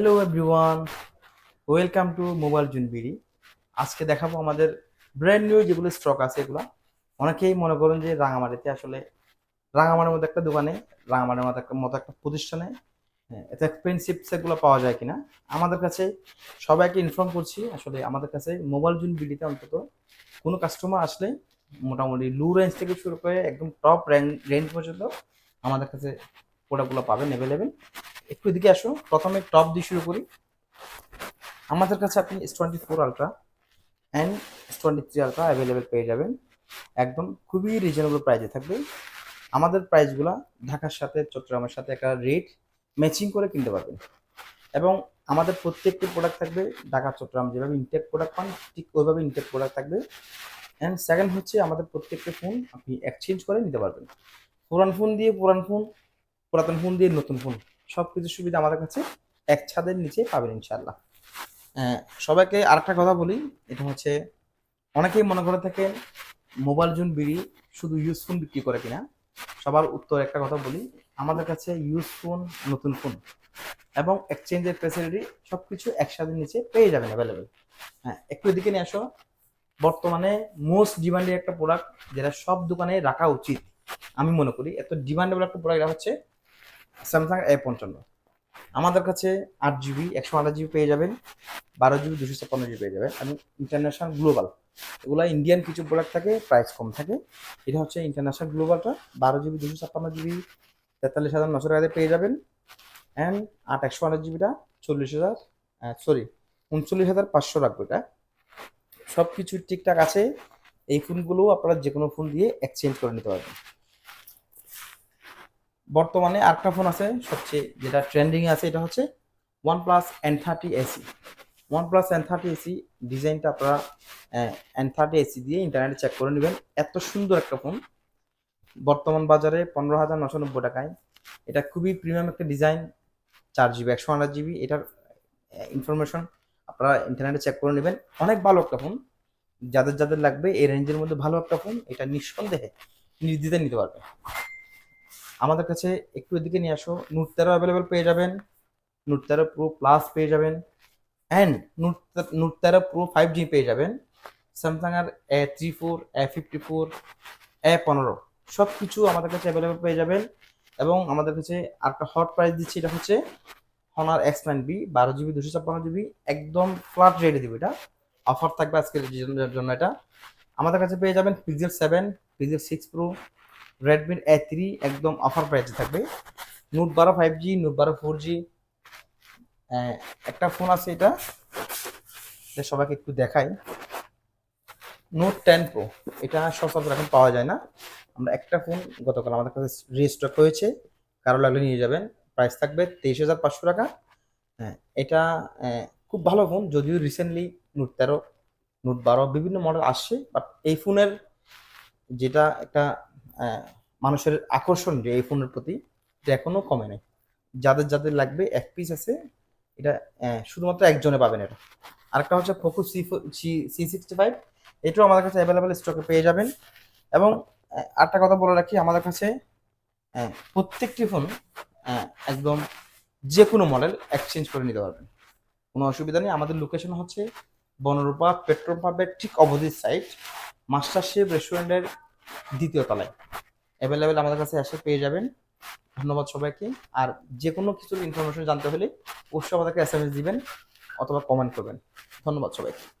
Hello everyone welcome to mobile zone BD আজকে দেখাবো আমাদের ব্র্যান্ড নিউ যেগুলো স্টক আছে এগুলো। অনেকেই মনে করেন যে রাঙামাটিতে আসলে রাঙামাটির মধ্যে একটা দোকানে রাঙামাটির মতো একটা মতো একটা প্রতিষ্ঠানে হ্যাঁ, এত এক্সপেন্সিভ সেটগুলো পাওয়া যায় কিনা। আমাদের কাছে সবাইকে ইনফর্ম করছি আসলে আমাদের কাছে মোবাইল জুন বিডিতে অন্তত কোনো কাস্টমার আসলে মোটামুটি লো রেঞ্জ থেকে শুরু করে একদম টপ রেঞ্জ পর্যন্ত আমাদের কাছে প্রোডাক্টগুলো পাবেন অ্যাভেলেবেল একটু এদিকে আসো প্রথমে টপ দিয়ে শুরু করি। আমাদের কাছে আপনি S twenty four ultra and S twenty three ultra available পেয়ে যাবেন। একদম খুবই রিজনেবল প্রাইসে থাকবে। আমাদের প্রাইসগুলো ঢাকার সাথে, চট্টগ্রামের সাথে একটা রেট ম্যাচিং করে কিনতে পারবেন। এবং আমাদের প্রত্যেকটি প্রোডাক্ট থাকবে ঢাকা, চট্টগ্রাম যেভাবে ইনটেক প্রোডাক্ট পান, ঠিক ওইভাবে ইনটেক প্রোডাক্ট থাকবে। অ্যান্ড সেকেন্ড হচ্ছে আমাদের প্রত্যেকটি ফোন আপনি এক্সচেঞ্জ করে নিতে পারবেন। পুরান ফোন দিয়ে পুরান ফোন পুরাতন ফোন দিয়ে নতুন ফোন সব কিছু সুবিধা আমাদের কাছে এক ছাদের নিচে পাবেন ইনশাল্লাহ সবাইকে আরেকটা কথা বলি, এটা হচ্ছে অনেকেই মনে করে থাকেন মোবাইল জুন বিড়ি শুধু ইউজ ফোন বিক্রি করে কিনা। সবার উত্তর একটা কথা বলি, আমাদের কাছে ইউজ ফোন নতুন ফোন এবং এক্সচেঞ্জের ফেসিলিটি সব কিছু একসাথে নিচে পেয়ে যাবেন অ্যাভেলেবেল হ্যাঁ একটু এদিকে নিয়ে আসো। বর্তমানে মোস্ট ডিমান্ডের একটা প্রোডাক্ট যেটা সব দোকানে রাখা উচিত, আমি মনে করি, এত ডিমান্ডেবল একটা প্রোডাক্ট হচ্ছে স্যামসাং এ পঞ্চান্ন। আমাদের কাছে আট জিবি একশো আঠাশ জিবি পেয়ে যাবেন, বারো জিবি দুশো ছাপ্পান্ন জিবি পেয়ে যাবেন। এবং ইন্টারন্যাশনাল গ্লোবাল এগুলো ইন্ডিয়ান কিছু প্রোডাক্ট থাকে প্রাইস কম থাকে। এটা হচ্ছে ইন্টারন্যাশনাল গ্লোবালটা বারো জিবি দুশো ছাপ্পান্ন জিবি তেতাল্লিশ হাজার নশো টাকাতে পেয়ে যাবেন। অ্যান্ড আট, একশো আঠাশ জিবিটা চল্লিশ হাজার সরি উনচল্লিশ হাজার পাঁচশো রাখব এটা। সব কিছু ঠিকঠাক আছে। এই ফোনগুলো আপনারা যে কোনো ফোন দিয়ে এক্সচেঞ্জ করে নিতে পারবেন। বর্তমানে আরেকটা ফোন আছে, সবচেয়ে যেটা ট্রেন্ডিং আছে, এটা হচ্ছে one plus N thirty SE one plus N thirty SE ডিজাইনটা আপনারা এন থার্টি এসি দিয়ে ইন্টারনেটে চেক করে নেবেন। এত সুন্দর একটা ফোন। বর্তমান বাজারে পনেরো হাজার নশো নব্বই টাকায়। এটা খুবই প্রিমিয়াম একটা ডিজাইন চার জিবি একশো আঠাশ জিবি এটার ইনফরমেশন আপনারা ইন্টারনেটে চেক করে নেবেন। অনেক ভালো একটা ফোন। যাদের যাদের লাগবে, এই রেঞ্জের মধ্যে ভালো একটা ফোন, এটা নিঃসন্দেহে নির্দ্বিধে নিতে পারবে। আমাদের কাছে একটু এদিকে নিয়ে আসো। নোট তেরো অ্যাভেলেবেল পেয়ে যাবেন। নোট তেরো প্রো প্লাস পেয়ে যাবেন। অ্যান্ড নোট নোট তেরো প্রো ফাইভ জি পেয়ে যাবেন। স্যামসাং এর A three four A fifty four A পনেরো সব কিছু আমাদের কাছে অ্যাভেলেবেল পেয়ে যাবেন। এবং আমাদের কাছে আরেকটা হট প্রাইস দিচ্ছি, এটা হচ্ছে হনার এক্স নাইন বি বারো জিবি দুশো ছাপ্পান্ন জিবি একদম ফ্ল্যাট রেটে দিব এটা। অফার থাকবে আজকের জন্য এটা। আমাদের কাছে পেয়ে যাবেন pixel seven pixel six pro রেডমির A three একদম অফার প্রাইসে থাকবে। নোট বারো ফাইভ জি নোট বারো ফোর জি একটা ফোন আছে এটা সবাইকে একটু দেখাই। নোট টেন প্রো এটা সচরাচর এখন পাওয়া যায় না। আমরা একটা ফোন গতকাল আমাদের কাছে রিস্টক হয়েছে, কারও লাগলে নিয়ে যাবেন। প্রাইস থাকবে তেইশ হাজার পাঁচশো টাকা। হ্যাঁ এটা খুব ভালো ফোন যদিও রিসেন্টলি নোট তেরো নোট বারো বিভিন্ন মডেল আসছে বাট এই ফোনের যেটা একটা মানুষের আকর্ষণ যে এই ফোনের প্রতি, এটা এখনও কমে নাই। যাদের যাদের লাগবে এক পিস আছে, এটা শুধুমাত্র একজনে পাবেন এটা। আরেকটা হচ্ছে Poco C C sixty five এটাও আমাদের কাছে অ্যাভেলেবেল স্টকে পেয়ে যাবেন। এবং আরেকটা কথা বলে রাখি, আমাদের কাছে প্রত্যেকটি ফোন একদম যে কোনো মডেল এক্সচেঞ্জ করে নিতে পারবেন। কোনো অসুবিধা নেই। আমাদের লোকেশন হচ্ছে বনরূপা পেট্রোল পাম্পের ঠিক অপোজিট সাইড মাস্টার শেফ রেস্টুরেন্টের দ্বিতীয় তলায়। অ্যাভেলেবেল আমাদের কাছে এসে পেয়ে যাবেন। ধন্যবাদ সবাইকে। আর যে কোনো কিছুর ইনফরমেশন জানতে হলে অবশ্যই আমাদেরকে এস এম এস দিবেন অথবা কমেন্ট করবেন। ধন্যবাদ সবাইকে।